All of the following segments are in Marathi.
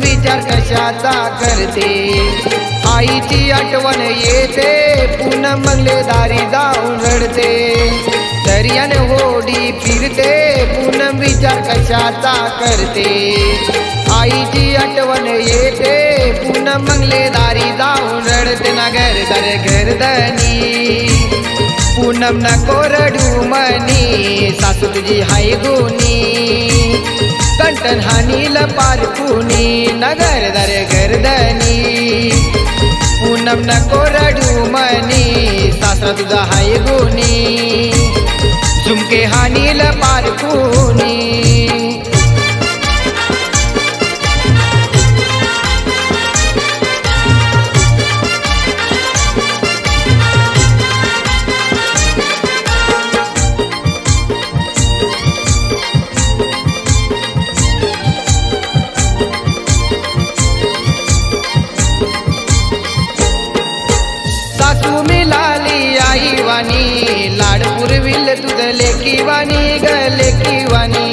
विचार कशाचा करते? आईची आठवण येते पूनम मंगले दारी जाऊन रडते. दर्यान होडी फिरते पूनम विचार कशाचा करते? आईची आठवण येते पूनम मंगले दारी जाऊन रडते. ना घर दर गर्दनी पूनम न कोरडू मनी सासू तुझी हाय गुनी कंटन हानील पारकुनी नगर दर गर्दनी. पूनम न कोरडू मनी सासरा तुझा हाय गुनी तुम्ही लाली आई वाणी. लाड पुरविल तुझ लेकी वाणी ग लेकी वाणी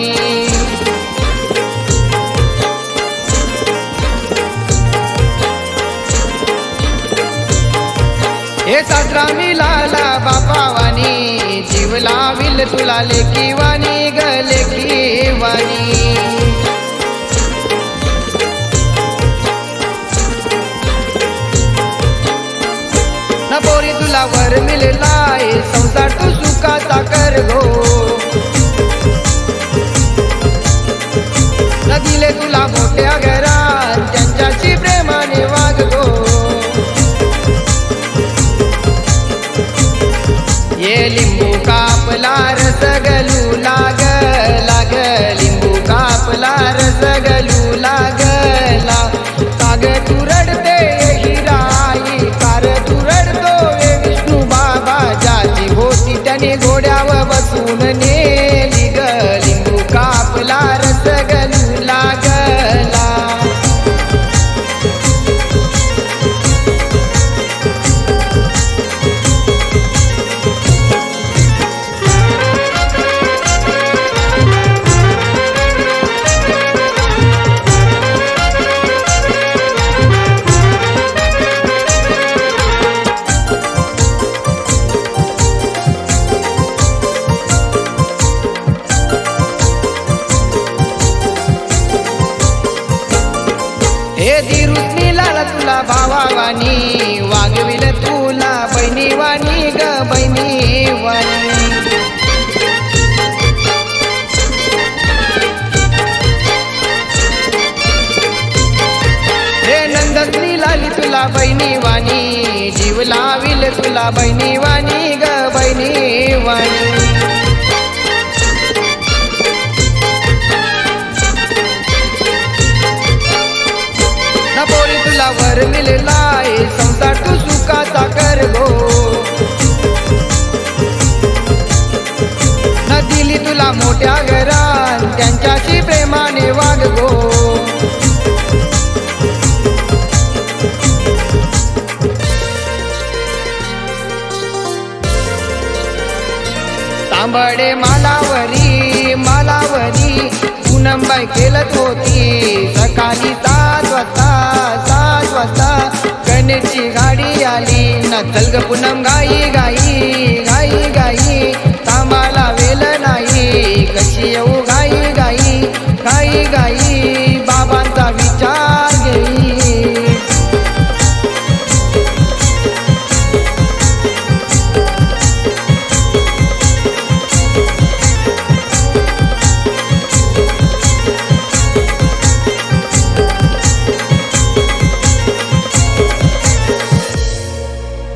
हे सासरा मिळाला बापा वाणी. जीव लाविल तुला लेकी वाणी ग लेकी वाणी ಯಾಸಗಲು हे लाला तुला भावावानी वागविल तुला बहिणी वाणी ग बहिणी वाणी हे नंदतली लाली तुला बहिणी वाणी जीव लाविल तुला बहिणी वाणी वर संसार तू सुखाचा कर गो. न दिली तुला मोठ्या घरात त्यांच्याशी प्रेमाने वाग गो. तांबडे मालावरी मालावरी पूनमबाई केलत होती. सकाळी पूनम गाई गाई